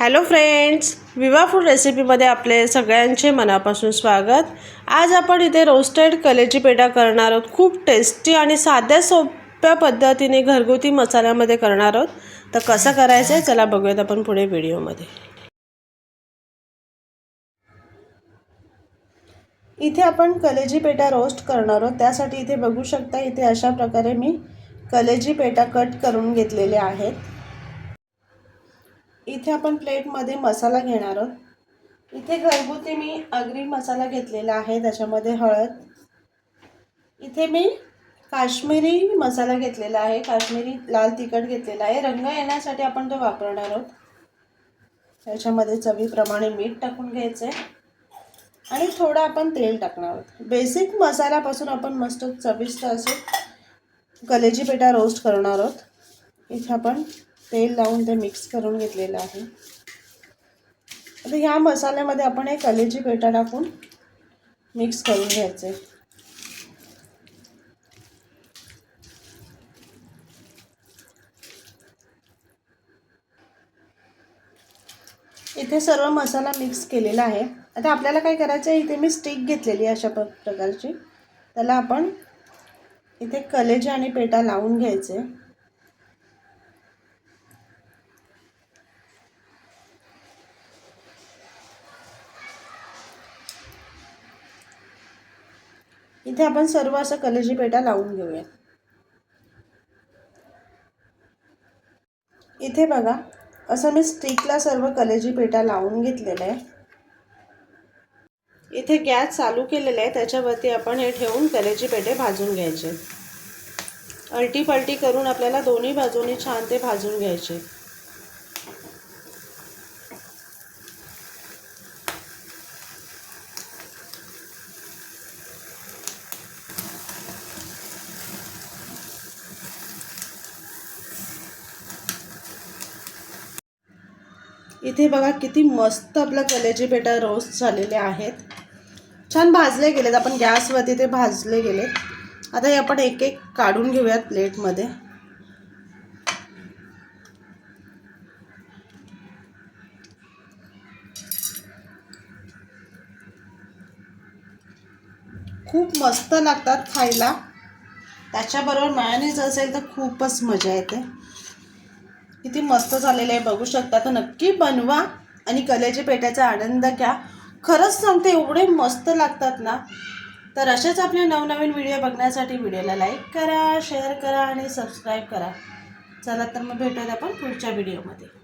Hello friends विवा food रेसिपीमध्ये आपले सगळ्यांचे मनापासून स्वागत. आज आपण इथे रोस्टेड कलेजी पेढा करणार आहोत. खूप टेस्टी आणि साध्या सोप्या पद्धतीने घरगुती मसाल्यामध्ये करणार आहोत. तर कसं करायचं आहे चला बघूयात आपण पुढे व्हिडिओमध्ये. इथे आपण कलेजी पेटा रोस्ट करणार आहोत. त्यासाठी इथे बघू शकता इथे अशा प्रकारे मी कलेजी पेटा कट करून घेतलेले आहेत. इथे आपण प्लेटमध्ये मसाला घेणार आहोत. इथे घरगुती मी अग्री मसाला घेतलेला आहे त्याच्यामध्ये हळद. इथे मी काश्मीरी मसाला घेतलेला आहे काश्मीरी लाल तिखट घेतलेला आहे. रंग येण्यासाठी आपण तो वापरणार आहोत. त्याच्यामध्ये चवीप्रमाणे मीठ टाकून घ्यायचं. आहे आणि थोडं आपण तेल टाकणार आहोत. बेसिक मसाल्यापासून आपण मस्त चविष्ट असे कलेजी पेटा रोस्ट करणार आहोत. इथे आपण तेल लावून ते मिक्स करून घेतलेलं आहे. आता ह्या मसाल्यामध्ये आपण एक कलेजी पेटा टाकून मिक्स करून घ्यायचे. इथे सर्व मसाला मिक्स केलेला आहे. आता आपल्याला काय करायचं आहे इथे मी स्टिक घेतलेली आहे अशा प्रकारची. त्याला आपण इथे कलेजी आणि पेटा लावून घ्यायचे. इथे आपण सर्व असं कलेजी पेटा लावून घेऊया. इथे बघा असं मी स्टिकला सर्व कलेजी पेटा लावून घेतलेलं आहे. इथे गॅस चालू केलेला आहे त्याच्यावरती आपण हे ठेवून कलेजी पेटे भाजून घ्यायचे. अल्टी पलटी करून आपल्याला दोन्ही बाजूनी छान ते भाजून घ्यायचे. इथे बघा किती मस्त आपलं कलेजी पेटा रोस्ट झालेले आहेत. छान भाजले गेलेत आपण गॅसवरती ते भाजले गेलेत. आता हे आपण एक एक काढून घेऊयात प्लेटमध्ये. खूप मस्त लागतात खायला. त्याच्याबरोबर मॅनेज असेल तर खूपच मजा येते. किती मस्त झालेलं आहे बघू शकता. तर नक्की बनवा आणि कलेच्या पेट्याचा आनंद घ्या. खरंच सांगते एवढे मस्त लागतात ना. तर असेच आपले नवनवीन व्हिडिओ बघण्यासाठी व्हिडिओला लाईक करा शेअर करा आणि सबस्क्राईब करा. चला तर मग भेटूयात आपण पुढच्या व्हिडिओमध्ये